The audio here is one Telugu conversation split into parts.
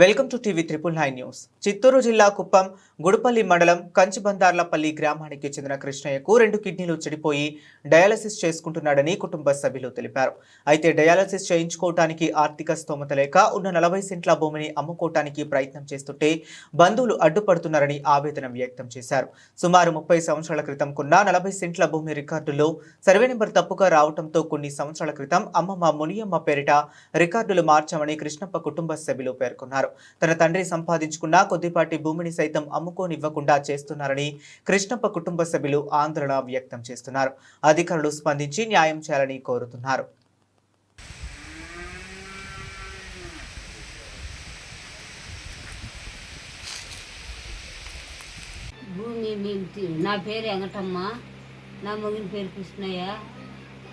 Welcome to TV triple nine news. Chittoor జిల్లా కుప్పం గుడుపల్లి మండలం కంచిబందార్లపల్లి గ్రామానికి చెందిన కృష్ణయ్యకు రెండు కిడ్నీలు చెడిపోయి డయాలసిస్ చేసుకుంటున్నాడని కుటుంబ సభ్యులు తెలిపారు. అయితే డయాలసిస్ చేయించుకోవటానికి ఆర్థిక స్తోమత లేక ఉన్న నలభై సెంట్ల భూమిని అమ్ముకోవటానికి ప్రయత్నం చేస్తుంటే బంధువులు అడ్డుపడుతున్నారని ఆవేదన వ్యక్తం చేశారు. సుమారు ముప్పై సంవత్సరాల క్రితం కొన్న నలభై సెంట్ల భూమి రికార్డులో సర్వే నెంబర్ తప్పుగా రావడంతో కొన్ని సంవత్సరాల క్రితం అమ్మమ్మ మునియమ్మ పేరిట రికార్డులు మార్చామని కృష్ణప్ప కుటుంబ సభ్యులు పేర్కొన్నారు. తన తండ్రి సంపాదించుకున్న కొద్దిపాటి భూమిని సైతం అమ్ముకోనివ్వకుండా చేస్తున్నారని కృష్ణప్ప కుటుంబ సభ్యులు ఆందోళన వ్యక్తం చేస్తున్నారు. అధికారులు స్పందించి న్యాయం చేయాలని కోరుతున్నారు. భూమి నా పేరు వెంకటమ్మ. నా మగిన పేరు కృష్ణయ్య.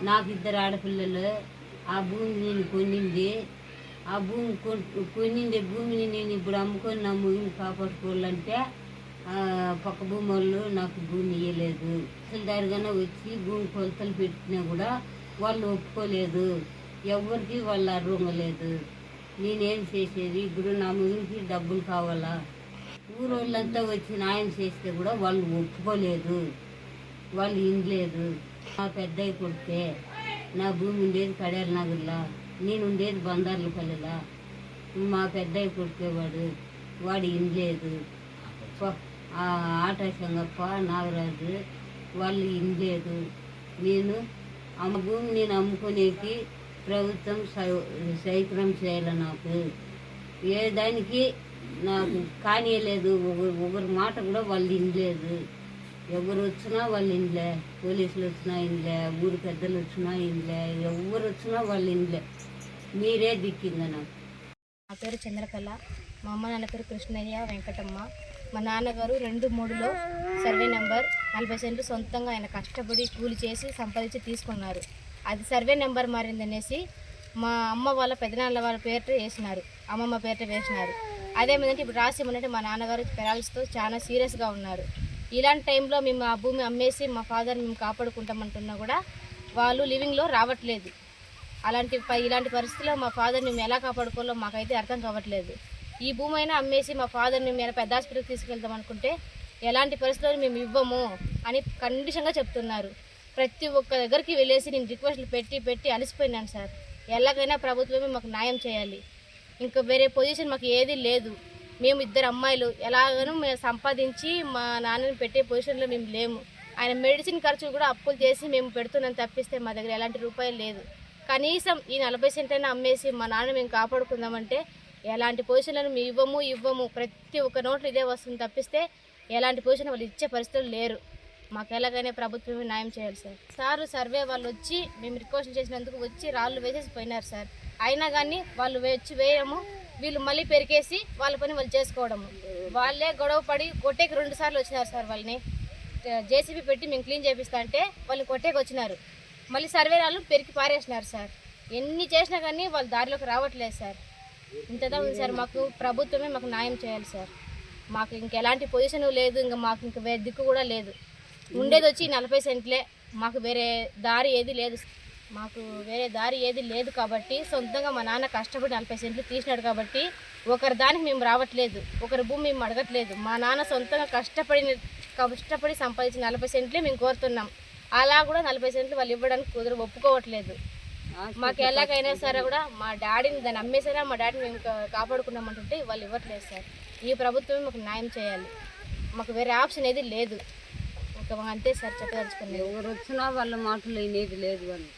నాకు ఇద్దరు ఆడపిల్లలు. ఆ భూమి నేను కొన్నింది ఆ భూమి కొన్- కొనిండే భూమిని నేను ఇప్పుడు అమ్ముకొని నా భూమిని కాపాడుకోవాలంటే పక్క భూమి వాళ్ళు నాకు భూమి ఇవ్వలేదు తహసీల్దారుగానే వచ్చి భూమి కొలతలు పెట్టినా కూడా వాళ్ళు ఒప్పుకోలేదు. ఎవరికి వాళ్ళు అర్వంగలేదు నేనేం చేసేది? ఇప్పుడు నా ముగించి డబ్బులు కావాలా? ఊరోళ్ళంతా వచ్చి న్యాయం చేస్తే కూడా వాళ్ళు ఒప్పుకోలేదు. వాళ్ళు ఇనలేదు నా పెద్దయ్య కొడితే నా భూమి ఉండేది కడేరు నగర్లా నేను ఉండేది బందార్లపల్లిలా. మా పెద్దయ్య కొడుకేవాడు వాడు ఇనలేదు ప- ఆట సంగప్ప నాగరాజు వాళ్ళు ఇనలేదు నేను అమ్మ భూమి నేను అమ్ముకునేకి ప్రభుత్వం సైక్రం చేయాలి నాకు. ఏ దానికి నాకు కానీయలేదు ఒకరు ఒకరి మాట కూడా వాళ్ళు ఇనలేదు ఎవరు వచ్చినా వాళ్ళు ఇండ్లే పోలీసులు వచ్చినా ఇండ్లే ఊరు పెద్దలు వచ్చినా ఇండ్లే ఎవరు వచ్చినా వాళ్ళు ఇండ్లే మీరే దిక్కింద నాకు నా పేరు చంద్రకళ. మా అమ్మ నాన్న పేరు కృష్ణయ్య వెంకటమ్మ. మా నాన్నగారు రెండు మూడులో సర్వే నెంబర్ నలభై సెంట్లు సొంతంగా ఆయన కష్టపడి కూలి చేసి సంపాదించి తీసుకున్నారు. అది సర్వే నెంబర్ మారిందనేసి మా అమ్మ వాళ్ళ పెదనాన్న వాళ్ళ పేరిట వేసినారు. అమ్మమ్మ పేరిట వేసినారు. అదేమిటంటే ఇప్పుడు రాసి ఏమంటే మా నాన్నగారు పెరాల్స్తో చాలా సీరియస్గా ఉన్నారు. ఇలాంటి టైంలో మేము ఆ భూమి అమ్మేసి మా ఫాదర్ని మేము కాపాడుకుంటామంటున్నా కూడా వాళ్ళు లివింగ్లో రావట్లేదు. అలాంటి ఇలాంటి పరిస్థితుల్లో మా ఫాదర్ని మేము ఎలా కాపాడుకోవాలో మాకైతే అర్థం కావట్లేదు. ఈ భూమి అయినా అమ్మేసి మా ఫాదర్ని మేము పెద్ద హాస్పిటల్కి తీసుకెళ్దాం అనుకుంటే ఎలాంటి పరిస్థితుల్లో మేము ఇవ్వము అని కండిషన్గా చెప్తున్నారు. ప్రతి ఒక్క దగ్గరికి వెళ్ళేసి నేను రిక్వెస్ట్లు పెట్టి పెట్టి అలసిపోయినాను సార్. ఎలాగైనా ప్రభుత్వమే మాకు న్యాయం చేయాలి. ఇంకా వేరే పొజిషన్ మాకు ఏది లేదు. మేము ఇద్దరు అమ్మాయిలు. ఎలాగనూ మేము సంపాదించి మా నాన్నని పెట్టే పొజిషన్లో మేము లేము. ఆయన మెడిసిన్ ఖర్చులు కూడా అప్పులు చేసి మేము పెడుతున్నాం తప్పిస్తే మా దగ్గర ఎలాంటి రూపాయలు లేదు. కనీసం ఈ నలభై సెంట్లైనా అమ్మేసి మా నాన్న మేము కాపాడుకుందామంటే ఎలాంటి పొజిషన్లను మేము ఇవ్వము ఇవ్వము. ప్రతి ఒక్క నోట్లు ఇదే వస్తుంది తప్పిస్తే ఎలాంటి పొజిషన్ వాళ్ళు ఇచ్చే పరిస్థితులు లేరు. మాకు ఎలాగైనా ప్రభుత్వమే న్యాయం చేయాలి సార్. సారు సర్వే వాళ్ళు వచ్చి మేము రిక్వెస్ట్ చేసినందుకు వచ్చి రాళ్ళు వేసేసి పోయినారు సార్. అయినా కానీ వాళ్ళు వచ్చి వేయము వీళ్ళు మళ్ళీ పెరికేసి వాళ్ళ పని వాళ్ళు చేసుకోవడము. వాళ్ళే గొడవ పడి కొట్టేకి రెండు సార్లు వచ్చినారు సార్ వాళ్ళని. జేసీబీ పెట్టి మేము క్లీన్ చేపిస్తా అంటే వాళ్ళు కొట్టేకి వచ్చినారు. మళ్ళీ సర్వే వాళ్ళు పెరికి పారేసినారు సార్. ఎన్ని చేసినా కానీ వాళ్ళు దారిలోకి రావట్లేదు సార్. ఇంతదా ఉంది సార్ మాకు ప్రభుత్వమే మాకు న్యాయం చేయాలి సార్. మాకు ఇంకెలాంటి పొజిషన్ లేదు ఇంకా మాకు ఇంక వేరే దిక్కు కూడా లేదు. ఉండేది వచ్చి నలభై సెంట్లే మాకు వేరే దారి ఏది లేదు. మాకు వేరే దారి ఏది లేదు కాబట్టి సొంతంగా మా నాన్న కష్టపడి నలభై సెంట్లు తీసినాడు కాబట్టి ఒకరి దానికి మేము రావట్లేదు ఒకరి భూమి మేము అడగట్లేదు. మా నాన్న సొంతంగా కష్టపడి కష్టపడి సంపాదించిన నలభై సెంట్లే మేము కోరుతున్నాం. అలా కూడా నలభై సెంట్లు వాళ్ళు ఇవ్వడానికి కుదురు ఒప్పుకోవట్లేదు. మాకు ఎలాగైనా సరే కూడా మా డాడీని దాన్ని అమ్మేసైనా మా డాడీని మేము కాపాడుకున్నామంటుంటే వాళ్ళు ఇవ్వట్లేదు సార్. ఈ ప్రభుత్వమే మాకు న్యాయం చేయాలి. మాకు వేరే ఆప్షన్ ఏది లేదు. ఇంకా అంతే సార్ చెప్పదలుచుకునేది ఎవరు వచ్చినా వాళ్ళ మాటలు వినేది లేదు వాళ్ళు.